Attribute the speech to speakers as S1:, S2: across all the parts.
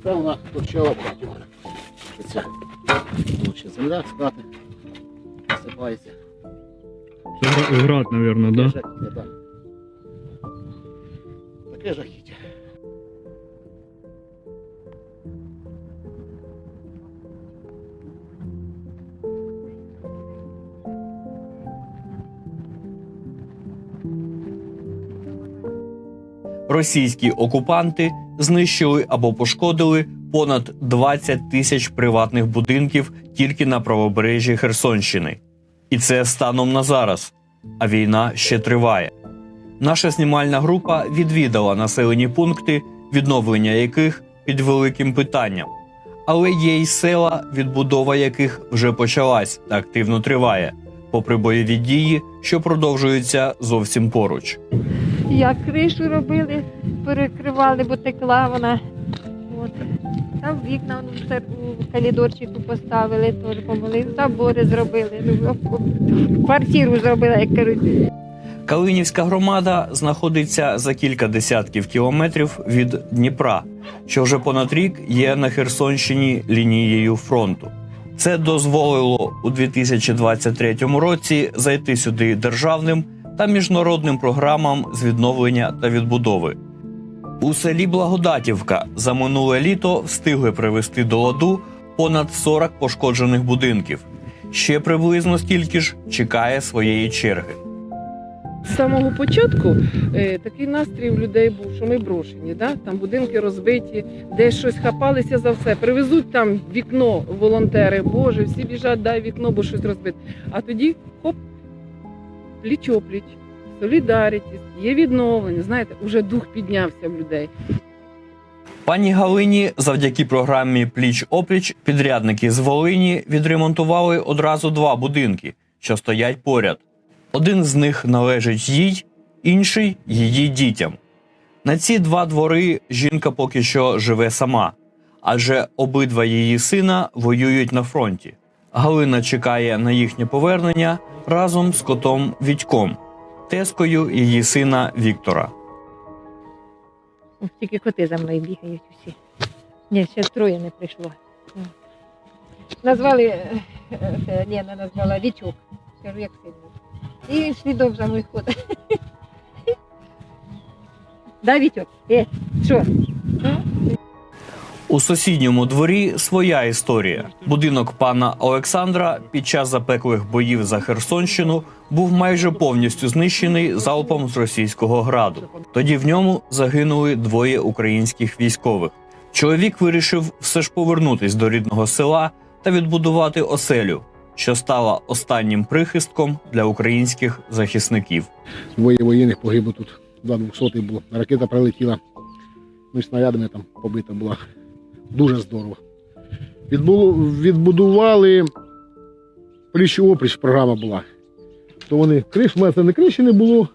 S1: Оце вона почала брати. Це земля з хати насипається.
S2: Це град, мабуть, да?
S1: Так. Таке жахіття.
S3: Російські окупанти знищили або пошкодили понад 20 тисяч приватних будинків тільки на правобережжі Херсонщини. І це станом на зараз. А війна ще триває. Наша знімальна група відвідала населені пункти, відновлення яких під великим питанням. Але є й села, відбудова яких вже почалась та активно триває, попри бойові дії, що продовжуються зовсім поруч.
S4: Як кришу робили, перекривали, бо текла вона. От. Там вікна ну, все у коридорчику поставили, теж помогли, забори зробили, ну, квартиру зробила, як кажуть.
S3: Калинівська громада знаходиться за кілька десятків кілометрів від Дніпра, що вже понад рік є на Херсонщині лінією фронту. Це дозволило у 2023 році зайти сюди державним та міжнародним програмам з відновлення та відбудови. У селі Благодатівка за минуле літо встигли привести до ладу понад 40 пошкоджених будинків. Ще приблизно стільки ж чекає своєї черги.
S5: З самого початку е, такий настрій у людей був, що ми брошені, да? там будинки розбиті, десь щось хапалися за все. Привезуть там вікно волонтери, Боже, всі біжать, дай вікно, бо щось розбите. А тоді хоп, пліч-опліч, солідарність, є відновлення. Знаєте, уже дух піднявся в людей.
S3: Пані Галині, завдяки програмі Пліч опліч підрядники з Волині відремонтували одразу два будинки, що стоять поряд. Один з них належить їй, інший її дітям. На ці два двори жінка поки що живе сама, адже обидва її сина воюють на фронті. Галина чекає на їхнє повернення разом з котом Вітьком, тескою її сина Віктора.
S4: Тільки коти за мною бігають усі. Ні, ще троє не прийшло. Назвали, е, е, Лена назвала Вічок. Кажу, як сильно. І слідом за мною ходить. Да, Вітьок? Е, що?
S3: У сусідньому дворі своя історія. Будинок пана Олександра під час запеклих боїв за Херсонщину був майже повністю знищений залпом з російського граду. Тоді в ньому загинули двоє українських військових. Чоловік вирішив все ж повернутись до рідного села та відбудувати оселю, що стала останнім прихистком для українських захисників.
S1: Двоє воєнних погибло тут. Два двохсотих було. Ракета прилетіла. Ну і снарядами там побита була. Дуже здорово. Відбуло, відбудували пліч опріч програма була. То вони криш, у мене це не криші не було,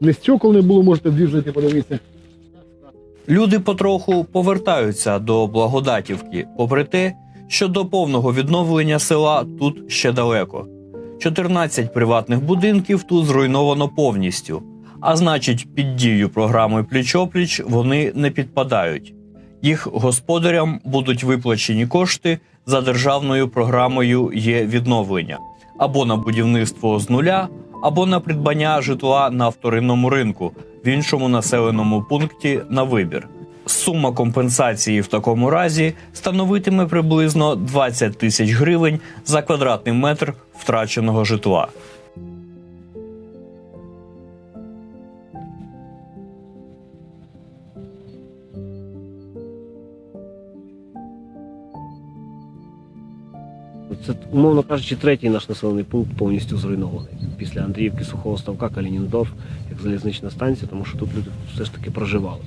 S1: не стекол не було, можете дві подивитися.
S3: Люди потроху повертаються до Благодатівки, попри те, що до повного відновлення села тут ще далеко. 14 приватних будинків тут зруйновано повністю, а значить, під дією програми Пліч-опліч вони не підпадають. Їх господарям будуть виплачені кошти за державною програмою є відновлення або на будівництво з нуля, або на придбання житла на вторинному ринку в іншому населеному пункті на вибір. Сума компенсації в такому разі становитиме приблизно 20 тисяч гривень за квадратний метр втраченого житла.
S6: Це, умовно кажучи, третій наш населений пункт повністю зруйнований. Після Андріївки, Сухого Ставка, Калініндорф, як залізнична станція, тому що тут люди все ж таки проживали.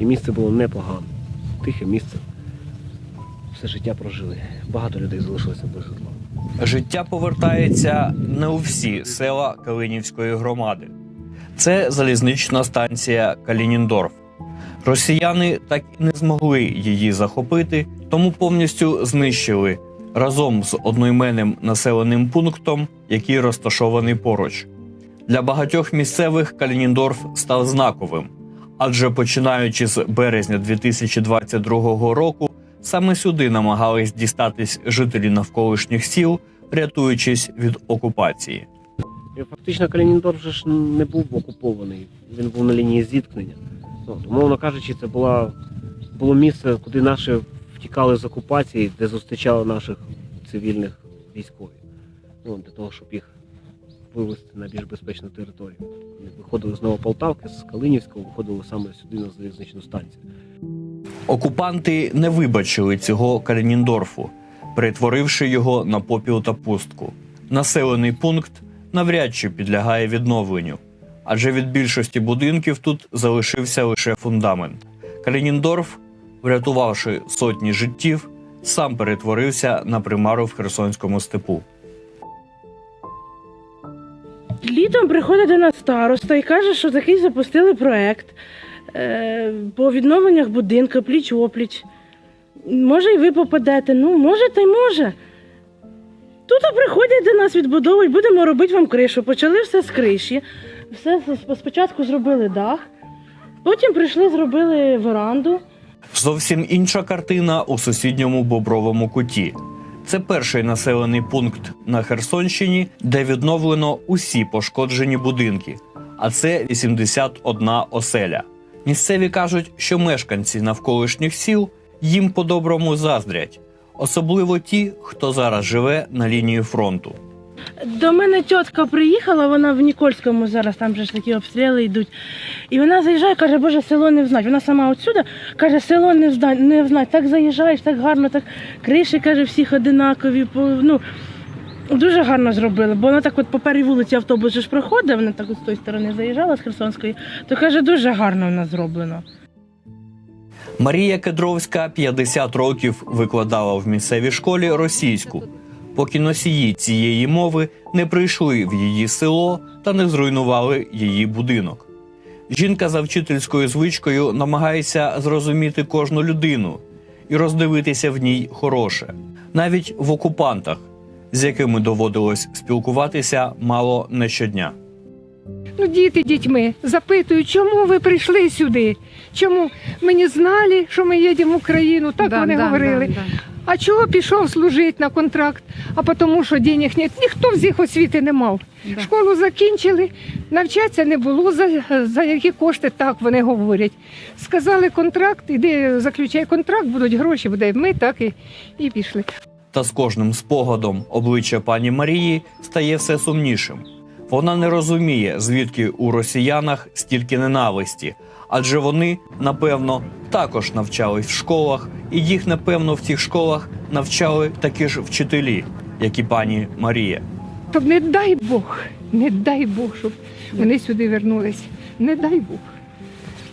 S6: І місце було непогане. Тихе місце. Все життя прожили. Багато людей залишилося без житла.
S3: Життя повертається не у всі села Калинівської громади. Це залізнична станція Калініндорф. Росіяни так і не змогли її захопити, тому повністю знищили разом з одноіменним населеним пунктом, який розташований поруч. Для багатьох місцевих Калініндорф став знаковим, Адже починаючи з березня 2022 року, саме сюди намагались дістатись жителі навколишніх сіл, рятуючись від окупації.
S6: Фактично Калінінград вже ж не був окупований, він був на лінії зіткнення. Ну, то, мовно кажучи, це була, було місце, куди наші втікали з окупації, де зустрічали наших цивільних військових. Ну, для того, щоб їх вивезти на більш безпечну територію. Вони виходили з Новополтавки, з Калинівського, виходили саме сюди на залізничну станцію.
S3: Окупанти не вибачили цього Калініндорфу, перетворивши його на попіл та пустку. Населений пункт навряд чи підлягає відновленню, адже від більшості будинків тут залишився лише фундамент. Калініндорф, врятувавши сотні життів, сам перетворився на примару в Херсонському степу.
S7: Літом приходить до нас староста і каже, що такий запустили проект е, по відновленнях будинку, пліч опліч. Може, і ви попадете. Ну, може, та й може. Тут приходять до нас, відбудовують, будемо робити вам кришу. Почали все з криші. Все спочатку зробили дах, потім прийшли, зробили веранду.
S3: Зовсім інша картина у сусідньому Бобровому куті. Це перший населений пункт на Херсонщині, де відновлено усі пошкоджені будинки, а це 81 оселя. Місцеві кажуть, що мешканці навколишніх сіл їм по-доброму заздрять, особливо ті, хто зараз живе на лінії фронту.
S7: До мене тітка приїхала, вона в Нікольському зараз, там же ж такі обстріли йдуть. І вона заїжджає, каже, Боже, село не взнать. Вона сама отсюда каже, село не взнать, не взнать. Так заїжджаєш, так гарно, так криші, каже, всіх одинакові. Ну, дуже гарно зробили, бо вона так от по першій вулиці автобус ж проходить, вона так от з тої сторони заїжджала з Херсонської, то каже, дуже гарно вона зроблено.
S3: Марія Кедровська 50 років викладала в місцевій школі російську, поки носії цієї мови не прийшли в її село та не зруйнували її будинок. Жінка за вчительською звичкою намагається зрозуміти кожну людину і роздивитися в ній хороше, навіть в окупантах, з якими доводилось спілкуватися мало не щодня.
S8: Ну, діти дітьми запитують, чому ви прийшли сюди? Чому ми не знали, що ми їдемо в Україну? Так
S4: Да,
S8: вони
S4: да,
S8: говорили.
S4: да, да.
S8: А чого пішов служити на контракт? А тому, що денег нет. Ніхто з їх освіти не мав.
S4: Да.
S8: Школу закінчили, навчатися не було за, за які кошти, так вони говорять. Сказали контракт, іди заключай контракт, будуть гроші, буде. Ми так і, і пішли.
S3: Та з кожним спогадом обличчя пані Марії стає все сумнішим. Вона не розуміє, звідки у росіянах стільки ненависті, адже вони, напевно, також навчались в школах, і їх, напевно, в цих школах навчали такі ж вчителі, як і пані Марія.
S8: Щоб не дай Бог, не дай Бог, щоб вони сюди вернулись. Не дай Бог.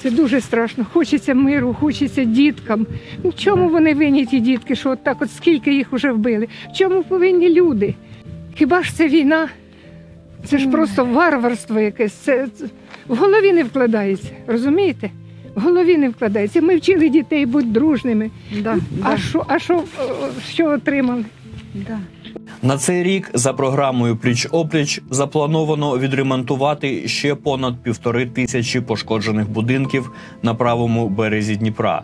S8: Це дуже страшно. Хочеться миру, хочеться діткам. Ну, в чому вони винні ті дітки, що от так от скільки їх вже вбили? В чому повинні люди? Хіба ж це війна? Це ж просто варварство якесь. Це, в голові не вкладається. Розумієте? В голові не вкладається. Ми вчили дітей бути дружними.
S4: Да,
S8: А
S4: да,
S8: що, а що, що отримали?
S4: да.
S3: На цей рік за програмою Пліч опліч заплановано відремонтувати ще понад півтори тисячі пошкоджених будинків на правому березі Дніпра.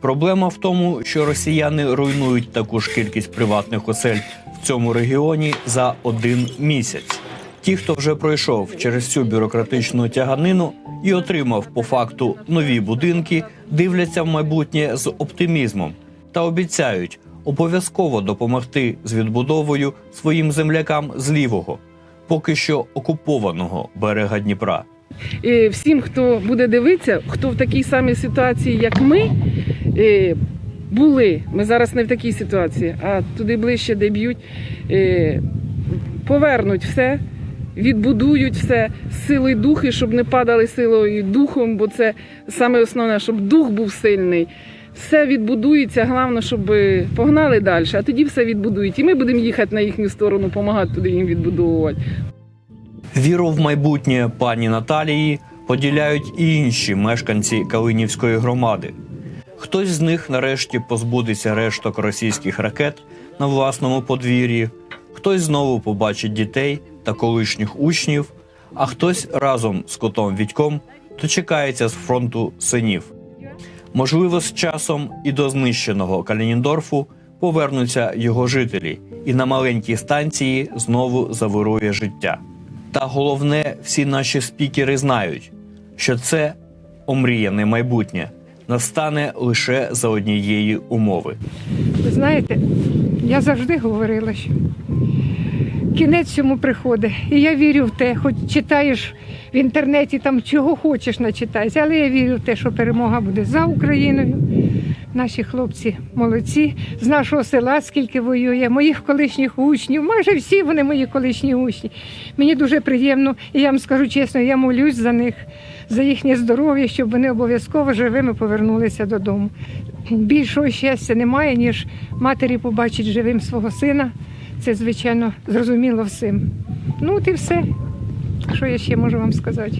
S3: Проблема в тому, що росіяни руйнують таку ж кількість приватних осель в цьому регіоні за один місяць. Ті, хто вже пройшов через цю бюрократичну тяганину і отримав по факту нові будинки, дивляться в майбутнє з оптимізмом та обіцяють обов'язково допомогти з відбудовою своїм землякам з лівого, поки що окупованого берега Дніпра.
S5: І всім, хто буде дивитися, хто в такій самій ситуації, як ми, е, були. Ми зараз не в такій ситуації, а туди ближче, де б'ють, е, повернуть все, відбудують все силою духи, щоб не падали силою духом, бо це саме основне, щоб дух був сильний. Все відбудується, головне, щоб погнали далі, а тоді все відбудують. І ми будемо їхати на їхню сторону, допомагати туди їм відбудовувати.
S3: Віру в майбутнє пані Наталії поділяють і інші мешканці Калинівської громади. Хтось з них нарешті позбудеться решток російських ракет на власному подвір'ї, хтось знову побачить дітей та колишніх учнів, а хтось разом з котом Відьком дочекається з фронту синів. Можливо, з часом і до знищеного Калініндорфу повернуться його жителі, і на маленькій станції знову завирує життя. Та головне, всі наші спікери знають, що це омріяне майбутнє настане лише за однієї умови.
S8: Ви знаєте, я завжди говорила, що кінець цьому приходить. І я вірю в те, хоч читаєш в інтернеті там чого хочеш начитаєшся, але я вірю в те, що перемога буде за Україною. Наші хлопці молодці з нашого села, скільки воює, моїх колишніх учнів, майже всі вони мої колишні учні. Мені дуже приємно, і я вам скажу чесно, я молюсь за них, за їхнє здоров'я, щоб вони обов'язково живими повернулися додому. Більшого щастя немає, ніж матері побачить живим свого сина. Це, звичайно, зрозуміло всім. Ну, от і все. Що я ще можу вам сказати?